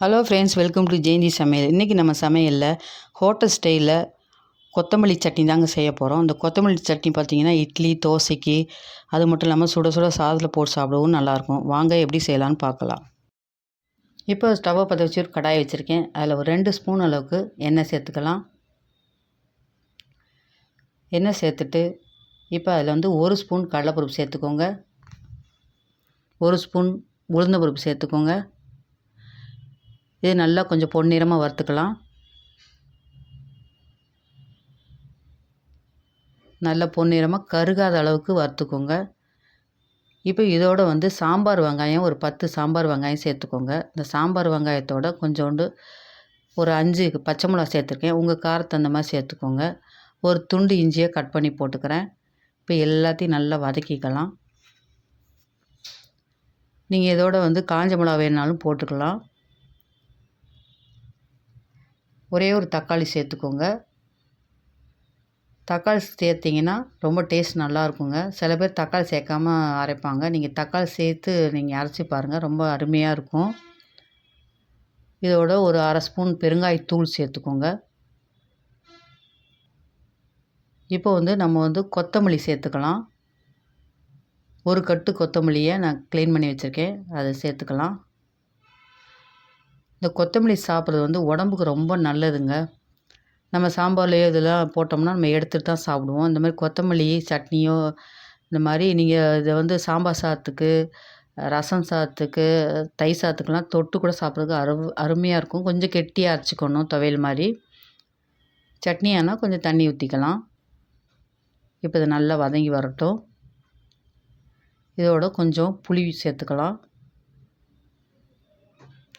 Hello friends welcome to Jayanthi சமையல் இன்றைக்கி நம்ம சமையலில் ஹோட்டல் ஸ்டைலில் கொத்தமல்லி சட்னி தாங்க செய்ய போகிறோம் அந்த கொத்தமல்லி சட்னி பார்த்திங்கன்னா இட்லி தோசைக்கு அது மட்டும் இல்லாமல் சுட சுட சாதத்தில் போட்டு சாப்பிடவும் நல்லாயிருக்கும் வாங்க எப்படி செய்யலான்னு பார்க்கலாம். இப்போ ஸ்டவ்வை பற்ற வச்சு ஒரு கடாயை வச்சுருக்கேன். அதில் ஒரு ரெண்டு ஸ்பூன் அளவுக்கு எண்ணெய் சேர்த்துக்கலாம். எண்ணெய் சேர்த்துட்டு இப்போ அதில் வந்து ஒரு ஸ்பூன் கடலைப்பருப்பு சேர்த்துக்கோங்க. ஒரு ஸ்பூன் உளுந்தம்பருப்பு சேர்த்துக்கோங்க. இது நல்லா கொஞ்சம் பொன்னிறமாக வறுத்துக்கலாம். நல்லா பொன்னிறமாக கருகாத அளவுக்கு வறுத்துக்கோங்க. இப்போ இதோட வந்து சாம்பார் வெங்காயம் ஒரு பத்து சாம்பார் வெங்காயம் சேர்த்துக்கோங்க. இந்த சாம்பார் வெங்காயத்தோட கொஞ்சோண்டு ஒரு அஞ்சு பச்சை மிளகா சேர்த்துருக்கேன். உங்கள் காரத்தை அந்த மாதிரி சேர்த்துக்கோங்க. ஒரு துண்டு இஞ்சியை கட் பண்ணி போட்டுக்கிறேன். இப்போ எல்லாத்தையும் நல்லா வதக்கிக்கலாம். நீங்கள் இதோட வந்து காஞ்ச மிளகா வேணாலும் போட்டுக்கலாம். ஒரே ஒரு தக்காளி சேர்த்துக்கோங்க. தக்காளி சேர்த்திங்கன்னா ரொம்ப டேஸ்ட் நல்லாயிருக்குங்க சில பேர் தக்காளி சேர்க்காம அரைப்பாங்க. நீங்கள் தக்காளி சேர்த்து நீங்கள் அரைச்சி பாருங்கள் ரொம்ப அருமையாக இருக்கும். இதோட ஒரு அரை ஸ்பூன் பெருங்காயத்தூள் சேர்த்துக்கோங்க. இப்போ வந்து நம்ம வந்து கொத்தமல்லி சேர்த்துக்கலாம். ஒரு கட்டு கொத்தமல்லியை நான் க்ளீன் பண்ணி வச்சுருக்கேன். அதை சேர்த்துக்கலாம். இந்த கொத்தமல்லி சாப்பிட்றது வந்து உடம்புக்கு ரொம்ப நல்லதுங்க. நம்ம சாம்பார்லையோ இதெல்லாம் போட்டோம்னா நம்ம எடுத்துகிட்டு தான் சாப்பிடுவோம். இந்த மாதிரி கொத்தமல்லி சட்னியோ இந்த மாதிரி நீங்கள் இதை வந்து சாம்பார் சாதத்துக்கு ரசம் சாதத்துக்கு தை சாதத்துக்கெலாம் தொட்டு கூட சாப்பிட்றதுக்கு அரு அருமையாக இருக்கும். கொஞ்சம் கெட்டியாக அரைச்சிக்கணும் துவையல் மாதிரி. சட்னி ஆனால் கொஞ்சம் தண்ணி ஊற்றிக்கலாம் இப்போ இது நல்லா வதங்கி வரட்டும். இதோட கொஞ்சம் புளி சேர்த்துக்கலாம்.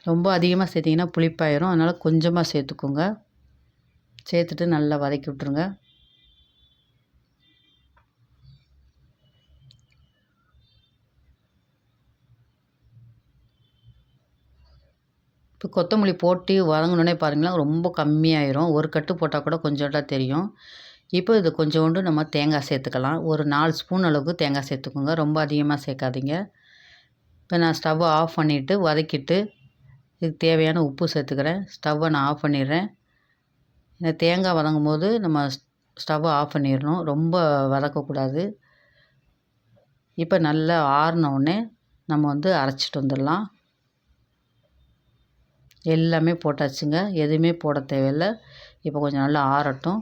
ரொம்ப அதிகமாக சேர்த்திங்கன்னா புளிப்பாயிரும். அதனால் கொஞ்சமாக சேர்த்துக்கோங்க. சேர்த்துட்டு நல்லா வதக்கி விட்ருங்க இப்போ கொத்தமல்லி போட்டு வதங்கினோடனே பாருங்களேன் ரொம்ப கம்மியாயிரும். ஒரு கட்டு போட்டால் கூட கொஞ்சோண்டா தெரியும். இப்போ இது கொஞ்சோண்டு நம்ம தேங்காய் சேர்த்துக்கலாம். ஒரு நாலு ஸ்பூன் அளவுக்கு தேங்காய் சேர்த்துக்கோங்க. ரொம்ப அதிகமாக சேர்க்காதீங்க. இப்போ நான் ஸ்டவ்வை ஆஃப் பண்ணிவிட்டு வதக்கிட்டு இதுக்கு தேவையான உப்பு சேர்த்துக்கிறேன். ஸ்டவ்வை நான் ஆஃப் பண்ணிடுறேன். இந்த தேங்காய் வதங்கும் போது நம்ம ஸ்டவ்வை ஆஃப் பண்ணிடணும். ரொம்ப வதக்கக்கூடாது. இப்போ நல்லா ஆறினவுடனே நம்ம வந்து அரைச்சிட்டு வந்துடலாம். எல்லாமே போட்டாச்சுங்க. எதுவுமே போட தேவையில்லை. இப்போ கொஞ்சம் நல்லா ஆறட்டும்.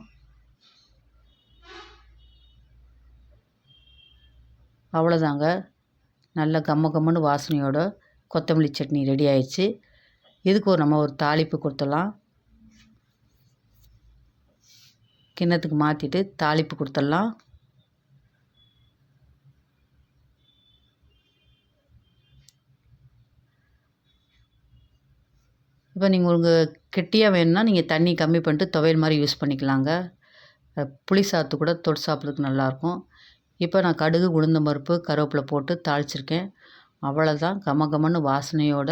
அவ்வளோதாங்க. நல்ல கம்ம கம்முன்னு வாசனையோட கொத்தமல்லி சட்னி ரெடி ஆயிடுச்சு. இதுக்கு ஒரு நம்ம ஒரு தாளிப்பு கொடுத்துடலாம்? கிண்ணத்துக்கு மாற்றிட்டு தாளிப்பு கொடுத்துடலாம். இப்போ நீங்கள் உங்களுக்கு கெட்டியாக வேணும்னா நீங்கள் தண்ணி கம்மி பண்ணிட்டு துவையல் மாதிரி யூஸ் பண்ணிக்கலாங்க. புளி சாத்து கூட தொட்டு சாப்பிட்றதுக்கு நல்லாயிருக்கும். இப்போ நான் கடுகு உளுந்தம்பருப்பு கருவேப்பிலை போட்டு தாளிச்சிருக்கேன். அவ்வளோதான் கம கமன்னு வாசனையோட